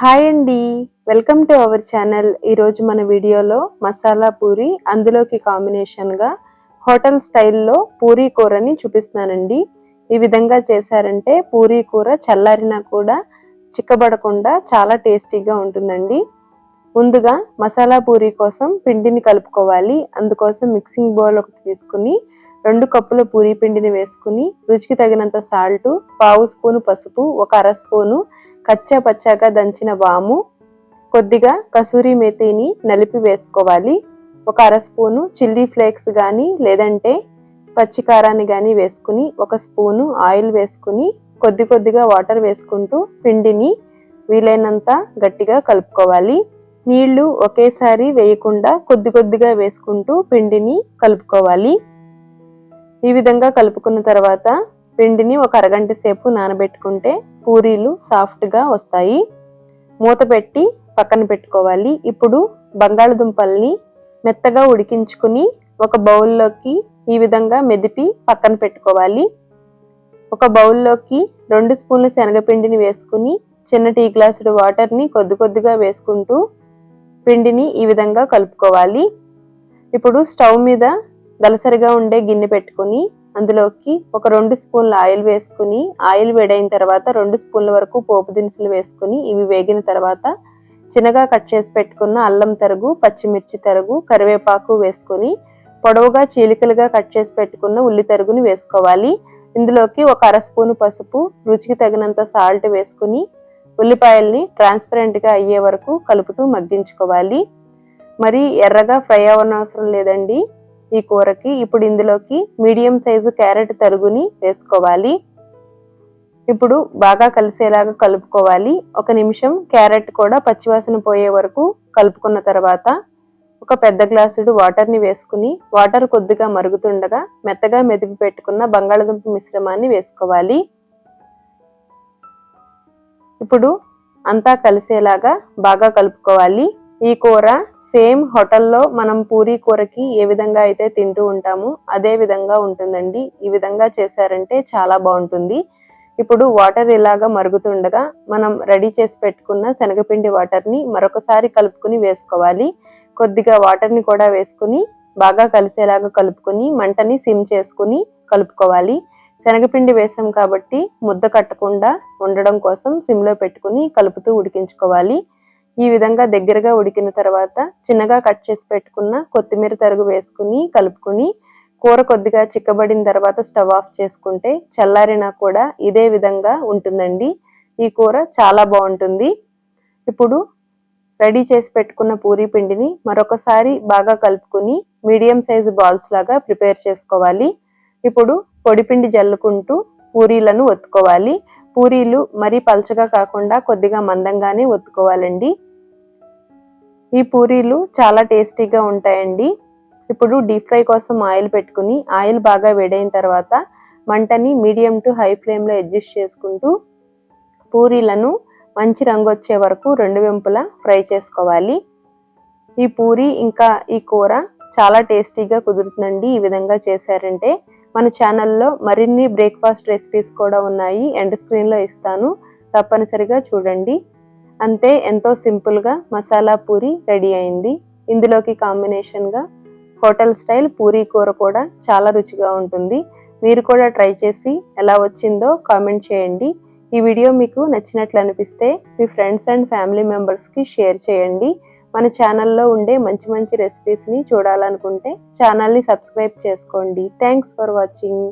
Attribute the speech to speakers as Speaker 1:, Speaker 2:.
Speaker 1: Hi అండి. Welcome to our channel ఈరోజు మన వీడియోలో మసాలా పూరి అందులోకి కాంబినేషన్గా హోటల్ స్టైల్లో పూరీ కూరని చూపిస్తున్నానండి. ఈ విధంగా చేశారంటే పూరీ కూర చల్లారినా కూడా చిక్కబడకుండా చాలా టేస్టీగా ఉంటుందండి. ముందుగా మసాలా పూరీ కోసం పిండిని కలుపుకోవాలి. అందుకోసం మిక్సింగ్ బౌల్ ఒకటి తీసుకుని రెండు కప్పుల పూరీ పిండిని వేసుకుని రుచికి తగినంత సాల్టు పావు స్పూను పసుపు ఒక అర స్పూను కచ్చా పచ్చాగా దంచిన వాము. కొద్దిగా కసూరి మెతిని నలిపి వేసుకోవాలి. ఒక అర స్పూను చిల్లీ ఫ్లేక్స్ కానీ లేదంటే పచ్చికారాన్ని కానీ వేసుకుని ఒక స్పూను ఆయిల్ వేసుకుని కొద్ది కొద్దిగా వాటర్ వేసుకుంటూ పిండిని వీలైనంత గట్టిగా కలుపుకోవాలి. నీళ్ళు ఒకేసారి వేయకుండా కొద్ది కొద్దిగా వేసుకుంటూ పిండిని కలుపుకోవాలి. ఈ విధంగా కలుపుకున్న తర్వాత పిండిని ఒక అరగంట సేపు నానబెట్టుకుంటే పూరీలు సాఫ్ట్గా వస్తాయి. మూత పెట్టి పక్కన పెట్టుకోవాలి. ఇప్పుడు బంగాళదుంపల్ని మెత్తగా ఉడికించుకుని ఒక బౌల్లోకి ఈ విధంగా మెదిపి పక్కన పెట్టుకోవాలి. ఒక బౌల్లోకి రెండు స్పూన్ల శనగపిండిని వేసుకుని చిన్న టీ గ్లాసుడు వాటర్ని కొద్ది కొద్దిగా వేసుకుంటూ పిండిని ఈ విధంగా కలుపుకోవాలి. ఇప్పుడు స్టవ్ మీద దలసరిగా ఉండే గిన్నె పెట్టుకుని అందులోకి ఒక రెండు స్పూన్ల ఆయిల్ వేసుకుని ఆయిల్ వేడైన తర్వాత రెండు స్పూన్ల వరకు పోపు దినుసులు వేసుకుని ఇవి వేగిన తర్వాత చిన్నగా కట్ చేసి పెట్టుకున్న అల్లం తరుగు పచ్చిమిర్చి తరుగు కరివేపాకు వేసుకొని పొడవుగా చీలికలుగా కట్ చేసి పెట్టుకున్న ఉల్లి తరుగుని వేసుకోవాలి. ఇందులోకి ఒక అర స్పూను పసుపు రుచికి తగినంత సాల్ట్ వేసుకుని ఉల్లిపాయల్ని ట్రాన్స్పరెంట్గా అయ్యే వరకు కలుపుతూ మగ్గించుకోవాలి. మరి ఎర్రగా ఫ్రై అవ్వనవసరం లేదండి. ఈ కూరకి ఇప్పుడు ఇందులోకి మీడియం సైజు క్యారెట్ తరుగుని వేసుకోవాలి. ఇప్పుడు బాగా కలిసేలాగా కలుపుకోవాలి. ఒక నిమిషం క్యారెట్ కూడా పచ్చివాసన పోయే వరకు కలుపుకున్న తర్వాత ఒక పెద్ద గ్లాసుడు వాటర్ని వేసుకుని వాటర్ కొద్దిగా మరుగుతుండగా మెత్తగా మెదిపి పెట్టుకున్న బంగాళదుంప మిశ్రమాన్ని వేసుకోవాలి. ఇప్పుడు అంతా కలిసేలాగా బాగా కలుపుకోవాలి. ఈ కూర సేమ్ హోటల్లో మనం పూరీ కూరకి ఏ విధంగా అయితే తింటూ ఉంటామో అదే విధంగా ఉంటుందండి. ఈ విధంగా చేశారంటే చాలా బాగుంటుంది. ఇప్పుడు వాటర్ ఇలాగా మరుగుతుండగా మనం రెడీ చేసి పెట్టుకున్న శనగపిండి వాటర్ని మరొకసారి కలుపుకుని వేసుకోవాలి. కొద్దిగా వాటర్ని కూడా వేసుకుని బాగా కలిసేలాగా కలుపుకొని మంటని సిమ్ చేసుకుని కలుపుకోవాలి. శనగపిండి వేసాం కాబట్టి ముద్ద కట్టకుండా ఉండడం కోసం సిమ్లో పెట్టుకుని కలుపుతూ ఉడికించుకోవాలి. ఈ విధంగా దగ్గరగా ఉడికిన తర్వాత చిన్నగా కట్ చేసి పెట్టుకున్న కొత్తిమీర తరుగు వేసుకుని కలుపుకుని కూర కొద్దిగా చిక్కబడిన తర్వాత స్టవ్ ఆఫ్ చేసుకుంటే చల్లారినా కూడా ఇదే విధంగా ఉంటుందండి. ఈ కూర చాలా బాగుంటుంది. ఇప్పుడు రెడీ చేసి పెట్టుకున్న పూరీ పిండిని మరొకసారి బాగా కలుపుకుని మీడియం సైజు బాల్స్ లాగా ప్రిపేర్ చేసుకోవాలి. ఇప్పుడు పొడిపిండి జల్లుకుంటూ పూరీలను ఒత్తుకోవాలి. పూరీలు మరీ పల్చగా కాకుండా కొద్దిగా మందంగానే ఒత్తుకోవాలండి. ఈ పూరీలు చాలా టేస్టీగా ఉంటాయండి. ఇప్పుడు డీప్ ఫ్రై కోసం ఆయిల్ పెట్టుకుని ఆయిల్ బాగా వేడైన తర్వాత మంటని మీడియం టు హై ఫ్లేమ్లో అడ్జస్ట్ చేసుకుంటూ పూరీలను మంచి రంగు వచ్చే వరకు రెండు వెంపులా ఫ్రై చేసుకోవాలి. ఈ పూరి ఇంకా ఈ కూర చాలా టేస్టీగా కుదురుతుందండి. ఈ విధంగా చేశారంటే మన ఛానల్లో మరిన్ని బ్రేక్ఫాస్ట్ రెసిపీస్ కూడా ఉన్నాయి. ఎండ్ స్క్రీన్లో ఇస్తాను. తప్పనిసరిగా చూడండి. అంతే ఎంతో సింపుల్గా మసాలా పూరి రెడీ అయింది. ఇందులోకి కాంబినేషన్గా హోటల్ స్టైల్ పూరీ కూర కూడా చాలా రుచిగా ఉంటుంది. మీరు కూడా ట్రై చేసి ఎలా వచ్చిందో కామెంట్ చేయండి. ఈ వీడియో మీకు నచ్చినట్లు అనిపిస్తే మీ ఫ్రెండ్స్ అండ్ ఫ్యామిలీ మెంబర్స్కి షేర్ చేయండి. మన ఛానల్లో ఉండే మంచి మంచి రెసిపీస్ని చూడాలనుకుంటే ఛానల్ని సబ్స్క్రైబ్ చేసుకోండి. Thanks for watching